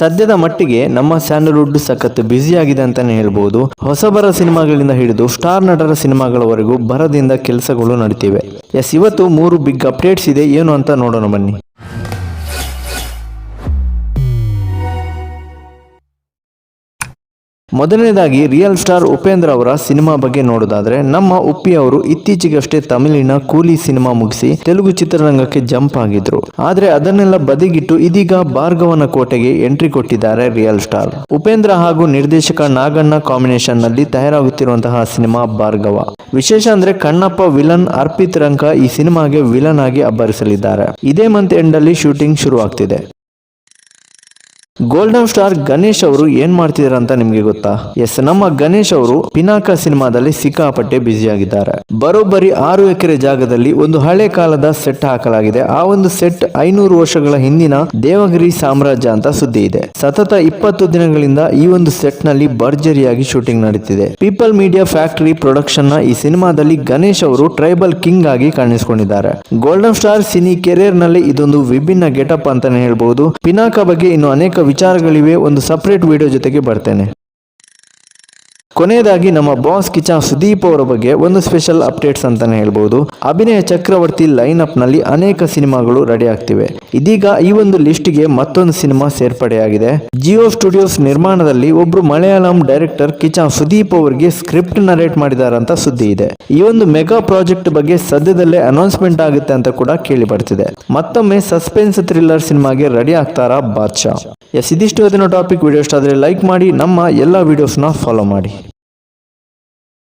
ಸದ್ಯದ ಮಟ್ಟಿಗೆ ನಮ್ಮ ಸ್ಯಾಂಡಲ್ವುಡ್ ಸಖತ್ ಬ್ಯುಸಿ ಆಗಿದೆ ಅಂತಾನೆ ಹೇಳ್ಬಹುದು ಹೊಸಬರ ಸಿನಿಮಾಗಳಿಂದ ಹಿಡಿದು ಸ್ಟಾರ್ ನಟರ ಸಿನಿಮಾಗಳವರೆಗೂ ಬರದಿಂದ ಕೆಲಸಗಳು ನಡೀತಿವೆ. ಎಸ್, ಇವತ್ತು ಮೂರು ಬಿಗ್ ಅಪ್ಡೇಟ್ಸ್ ಇದೆ. ಏನು ಅಂತ ನೋಡೋಣ ಬನ್ನಿ. ಮೊದಲನೇದಾಗಿ ರಿಯಲ್ ಸ್ಟಾರ್ ಉಪೇಂದ್ರ ಅವರ ಸಿನಿಮಾ ಬಗ್ಗೆ ನೋಡೋದಾದ್ರೆ, ನಮ್ಮ ಉಪ್ಪಿ ಅವರು ಇತ್ತೀಚೆಗಷ್ಟೇ ತಮಿಳಿನ ಕೂಲಿ ಸಿನಿಮಾ ಮುಗಿಸಿ ತೆಲುಗು ಚಿತ್ರರಂಗಕ್ಕೆ ಜಂಪ್ ಆಗಿದ್ರು. ಆದ್ರೆ ಅದನ್ನೆಲ್ಲ ಬದಿಗಿಟ್ಟು ಇದೀಗ ಭಾರ್ಗವನ ಕೋಟೆಗೆ ಎಂಟ್ರಿ ಕೊಟ್ಟಿದ್ದಾರೆ ರಿಯಲ್ ಸ್ಟಾರ್. ಉಪೇಂದ್ರ ಹಾಗೂ ನಿರ್ದೇಶಕ ನಾಗಣ್ಣ ಕಾಂಬಿನೇಷನ್ನಲ್ಲಿ ತಯಾರಾಗುತ್ತಿರುವಂತಹ ಸಿನಿಮಾ ಭಾರ್ಗವ. ವಿಶೇಷ ಅಂದ್ರೆ ಕಣ್ಣಪ್ಪ ವಿಲನ್ ಅರ್ಪಿತ್ ರಂಕ ಈ ಸಿನಿಮಾಗೆ ವಿಲನ್ ಆಗಿ ಅಬ್ಬರಿಸಲಿದ್ದಾರೆ. ಇದೇ ಮಂತ್ ಎಂಡ್ ಅಲ್ಲಿ ಶೂಟಿಂಗ್ ಶುರು ಆಗ್ತಿದೆ ಗೋಲ್ಡನ್ ಸ್ಟಾರ್ ಗಣೇಶ್ ಅವರು ಏನ್ ಮಾಡ್ತಿದಾರೆ ಅಂತ ನಿಮ್ಗೆ ಗೊತ್ತಾ? ಎಸ್ ನಮ್ಮ ಗಣೇಶ್ ಅವರು ಪಿನಾಕ ಸಿನಿಮಾದಲ್ಲಿ ಸಿಕ್ಕಾಪಟ್ಟೆ ಬ್ಯುಸಿ ಆಗಿದ್ದಾರೆ. ಬರೋಬ್ಬರಿ ಆರು ಎಕರೆ ಜಾಗದಲ್ಲಿ ಒಂದು ಹಳೆ ಕಾಲದ ಸೆಟ್ ಹಾಕಲಾಗಿದೆ. ಆ ಒಂದು ಸೆಟ್ ಐನೂರು ವರ್ಷಗಳ ಹಿಂದಿನ ದೇವಗಿರಿ ಸಾಮ್ರಾಜ್ಯ ಅಂತ ಸುದ್ದಿ ಇದೆ. ಸತತ ಇಪ್ಪತ್ತು ದಿನಗಳಿಂದ ಈ ಒಂದು ಸೆಟ್ನಲ್ಲಿ ಭರ್ಜರಿಯಾಗಿ ಶೂಟಿಂಗ್ ನಡೀತಿದೆ. ಪೀಪಲ್ ಮೀಡಿಯಾ ಫ್ಯಾಕ್ಟರಿ ಪ್ರೊಡಕ್ಷನ್ನ ಈ ಸಿನಿಮಾದಲ್ಲಿ ಗಣೇಶ್ ಅವರು ಟ್ರೈಬಲ್ ಕಿಂಗ್ ಆಗಿ ಕಾಣಿಸಿಕೊಂಡಿದ್ದಾರೆ. ಗೋಲ್ಡನ್ ಸ್ಟಾರ್ ಸಿನಿ ಕೆರಿಯರ್ನಲ್ಲಿ ಇದೊಂದು ವಿಭಿನ್ನ ಗೆಟಪ್ ಅಂತಾನೆ ಹೇಳ್ಬಹುದು ಪಿನಾಕ ಬಗ್ಗೆ ಇನ್ನು ಅನೇಕ ವಿಚಾರಗಳಿವೆ ಒಂದು ಸಪ್ರೇಟ್ ವಿಡಿಯೋ ಜೊತೆಗೆ ಬರ್ತೇನೆ. ಕೊನೆಯದಾಗಿ ನಮ್ಮ ಬಾಸ್ ಕಿಚಾ ಸುದೀಪ್ ಅವರ ಬಗ್ಗೆ ಒಂದು ಸ್ಪೆಷಲ್ ಅಪ್ಡೇಟ್ಸ್ ಅಂತಾನೆ ಹೇಳ್ಬಹುದು ಅಭಿನಯ ಚಕ್ರವರ್ತಿ ಲೈನ್ ಅಪ್ನಲ್ಲಿ ಅನೇಕ ಸಿನಿಮಾಗಳು ರೆಡಿ ಆಗ್ತಿವೆ. ಇದೀಗ ಈ ಒಂದು ಲಿಸ್ಟ್ಗೆ ಮತ್ತೊಂದು ಸಿನಿಮಾ ಸೇರ್ಪಡೆಯಾಗಿದೆ. ಜಿಯೋ ಸ್ಟುಡಿಯೋಸ್ ನಿರ್ಮಾಣದಲ್ಲಿ ಒಬ್ರು ಮಲಯಾಳಂ ಡೈರೆಕ್ಟರ್ ಕಿಚನ್ ಸುದೀಪ್ ಅವರಿಗೆ ಸ್ಕ್ರಿಪ್ಟ್ ನರೇಟ್ ಮಾಡಿದಾರಂತ ಸುದ್ದಿ ಇದೆ. ಈ ಒಂದು ಮೆಗಾ ಪ್ರಾಜೆಕ್ಟ್ ಬಗ್ಗೆ ಸದ್ಯದಲ್ಲೇ ಅನೌನ್ಸ್ಮೆಂಟ್ ಆಗುತ್ತೆ ಅಂತ ಕೂಡ ಕೇಳಿ ಬರ್ತಿದೆ. ಮತ್ತೊಮ್ಮೆ ಸಸ್ಪೆನ್ಸ್ ಥ್ರಿಲ್ಲರ್ ಸಿನಿಮಾಗೆ ರೆಡಿ ಆಗ್ತಾರಾ ಬಾದ್ಶಾ. ಎಸ್ ಇದಿಷ್ಟು ಟಾಪಿಕ್ ವಿಡಿಯೋ ಇಷ್ಟ ಆದರೆ ಲೈಕ್ ಮಾಡಿ, ನಮ್ಮ ಎಲ್ಲ ವಿಡಿಯೋಸ್ನ ಫಾಲೋ ಮಾಡಿ.